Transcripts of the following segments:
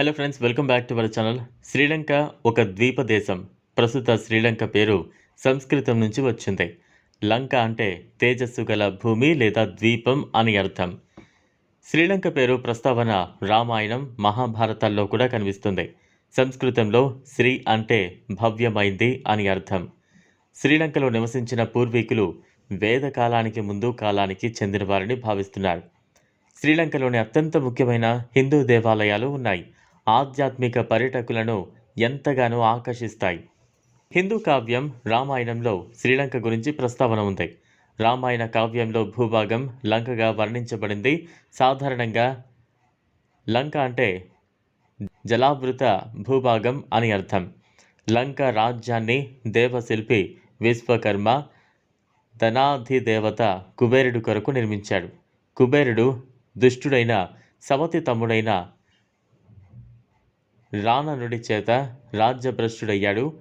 Hello friends welcome back to our channel Sri Lanka ఒక ద్వీప దేశం. ప్రస్తుత శ్రీలంక పేరు సంస్కృతం నుంచి వచ్చింది. లంక అంటే తేజస్సు గల భూమి లేదా ద్వీపం అని అర్థం. శ్రీలంక పేరు ప్రస్తావన రామాయణం మహాభారతాల్లో కూడా కనిపిస్తుంది. సంస్కృతంలో శ్రీ అంటే భవ్యమైంది అని అర్థం. శ్రీలంకలో నివసించిన పూర్వీకులు వేద కాలానికి ముందు కాలానికి చెందినవారని భావిస్తున్నారు. శ్రీలంకలోని అత్యంత ముఖ్యమైన హిందూ దేవాలయాలు ఉన్నాయి. ఆధ్యాత్మిక పర్యటకులను ఎంతగానో ఆకర్షిస్తాయి. హిందూ కావ్యం రామాయణంలో శ్రీలంక గురించి ప్రస్తావన ఉంది. రామాయణ కావ్యంలో భూభాగం లంకగా వర్ణించబడింది. సాధారణంగా లంక అంటే జలావృత భూభాగం అని అర్థం. లంక రాజ్యాన్ని దేవశిల్పి విశ్వకర్మ ధనాధిదేవత కుబేరుడు కొరకు నిర్మించాడు. కుబేరుడు దుష్టుడైన సవతి తమ్ముడైన రాణనుడి చేత రాజ్యభ్రష్టుడయ్యాడు.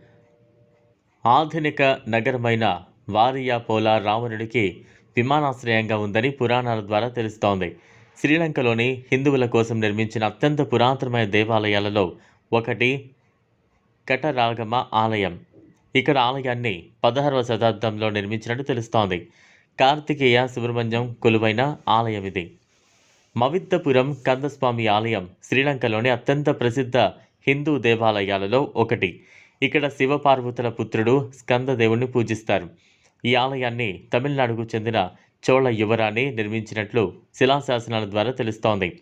ఆధునిక నగరమైన వారియాపోలా రావణుడికి విమానాశ్రయంగా ఉందని పురాణాల ద్వారా తెలుస్తోంది. శ్రీలంకలోని హిందువుల కోసం నిర్మించిన అత్యంత పురాతనమైన దేవాలయాలలో ఒకటి కటరాగమ ఆలయం. ఇక్కడ ఆలయాన్ని పదహారవ శతాబ్దంలో నిర్మించినట్టు తెలుస్తోంది. కార్తికేయ సుబ్రహ్మణ్యం కొలువైన ఆలయం ఇది. మవిద్దపురం కందస్వామి ఆలయం శ్రీలంకలోని అత్యంత ప్రసిద్ధ హిందూ దేవాలయాలలో ఒకటి. ఇక్కడ శివపార్వతుల పుత్రుడు స్కందదేవుణ్ణి పూజిస్తారు. ఈ ఆలయాన్ని తమిళనాడుకు చెందిన చోళ యువరాణి నిర్మించినట్లు శిలాశాసనాల ద్వారా తెలుస్తోంది.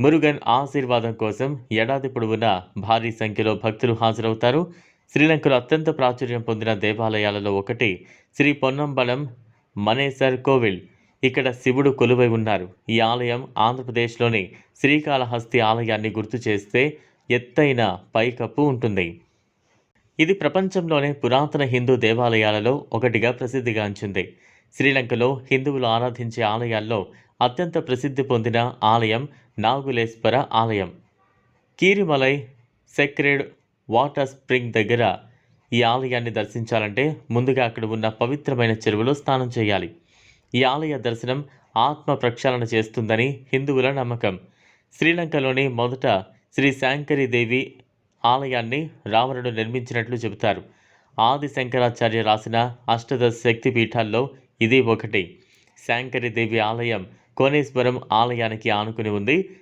మురుగన్ ఆశీర్వాదం కోసం ఏడాది పొడవునా భారీ సంఖ్యలో భక్తులు హాజరవుతారు. శ్రీలంకలో అత్యంత ప్రాచుర్యం పొందిన దేవాలయాలలో ఒకటి శ్రీ పొన్నంబలం మనేసర్ కోవిల్. ఇక్కడ శివుడు కొలువై ఉన్నారు. ఈ ఆలయం ఆంధ్రప్రదేశ్లోని శ్రీకాళహస్తి ఆలయాన్ని గుర్తు చేస్తే ఎత్తైన పైకప్పు ఉంటుంది. ఇది ప్రపంచంలోనే పురాతన హిందూ దేవాలయాలలో ఒకటిగా ప్రసిద్ధిగాంచింది శ్రీలంకలో హిందువులు ఆరాధించే ఆలయాల్లో అత్యంత ప్రసిద్ధి పొందిన ఆలయం నాగులేశ్వర ఆలయం. కీరిమలై సెక్రెడ్ వాటర్ స్ప్రింగ్ దగ్గర ఈ ఆలయాన్ని దర్శించాలంటే ముందుగా అక్కడ ఉన్న పవిత్రమైన చెరువులో స్నానం చేయాలి. ఈ ఆలయ దర్శనం ఆత్మ ప్రక్షాళన చేస్తుందని హిందువుల నమ్మకం. శ్రీలంకలోని మొదట శ్రీ శాంకరి దేవి ఆలయాన్ని రావణుడు నిర్మించినట్లు చెబుతారు. ఆది శంకరాచార్య రాసిన అష్టదశ శక్తి పీఠాల్లో ఇది ఒకటి. శాంకరి దేవి ఆలయం కోనేశ్వరం ఆలయానికి ఆనుకుని ఉంది.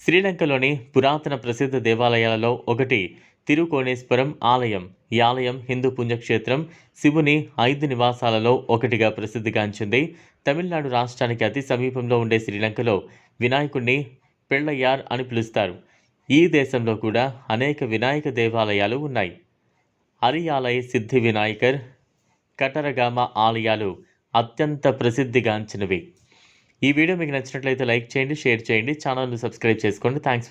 శ్రీలంకలోని పురాతన ప్రసిద్ధ దేవాలయాలలో ఒకటి. తిరుకోణేశ్వరం ఆలయం ఈ ఆలయం హిందూ పుణ్యక్షేత్రం శివుని ఐదు నివాసాలలో ఒకటిగా ప్రసిద్ధిగాంచింది. తమిళనాడు రాష్ట్రానికి అతి సమీపంలో ఉండే శ్రీలంకలో వినాయకుడిని పెళ్ళయ్యార్ అని పిలుస్తారు. ఈ దేశంలో కూడా అనేక వినాయక దేవాలయాలు ఉన్నాయి. అరియాలయ సిద్ధి వినాయకర్ కటరగామ ఆలయాలు అత్యంత ప్రసిద్ధిగాంచినవి. ఈ వీడియో మీకు నచ్చినట్లయితే లైక్ చేయండి షేర్ చేయండి ఛానల్ను సబ్స్క్రైబ్ చేసుకోండి. థ్యాంక్స్